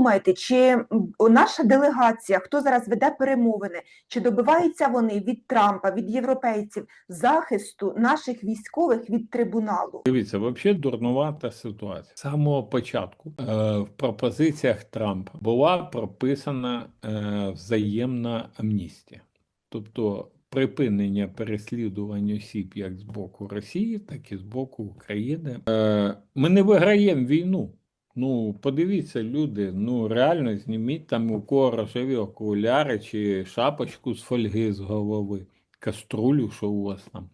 думаєте, чи наша делегація, хто зараз веде перемовини, чи добиваються вони від Трампа, від європейців захисту наших військових від трибуналу? Дивіться, взагалі дурнувата ситуація. З самого початку е, в пропозиціях Трампа була прописана е, взаємна амністія, тобто припинення переслідувань осіб як з боку Росії, так і з боку України. Е, ми не виграємо війну. Ну, подивіться, люди, ну реально зніміть там у кого рожеві окуляри чи шапочку з фольги з голови, каструлю, що у вас там.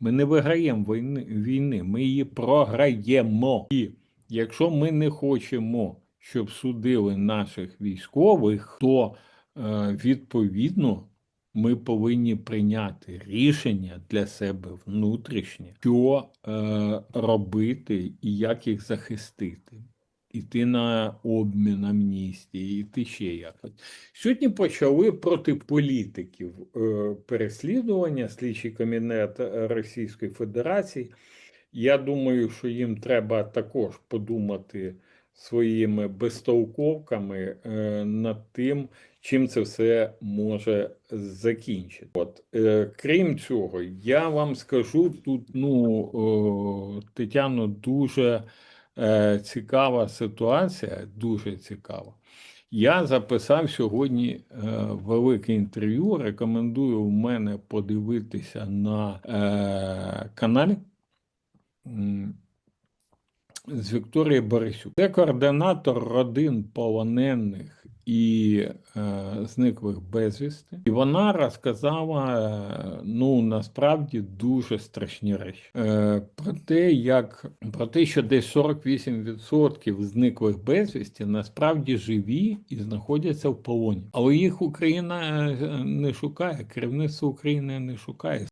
Ми не виграємо війни, війни, ми її програємо. І якщо ми не хочемо, щоб судили наших військових, то е, відповідно ми повинні прийняти рішення для себе внутрішнє, що е, робити і як їх захистити. Іти на обмін амністії, іти ще якось. Сьогодні почали проти політиків е, переслідування, слідчий кабінет Російської Федерації. Я думаю, що їм треба також подумати своїми безтолковками е, над тим, чим це все може закінчити. От, е, крім цього, я вам скажу тут, ну, Тетяно, дуже е, цікава ситуація, дуже цікава. Я записав сьогодні е, велике інтерв'ю. Рекомендую в мене подивитися на е, каналі з Вікторією Борисюк. Це координатор родин полонених і е, зниклих безвісти. І вона розказала е, ну насправді дуже страшні речі. Е, про те, як про те, що десь 48% зниклих безвісті насправді живі і знаходяться в полоні. Але їх Україна е, не шукає, керівництво України не шукає.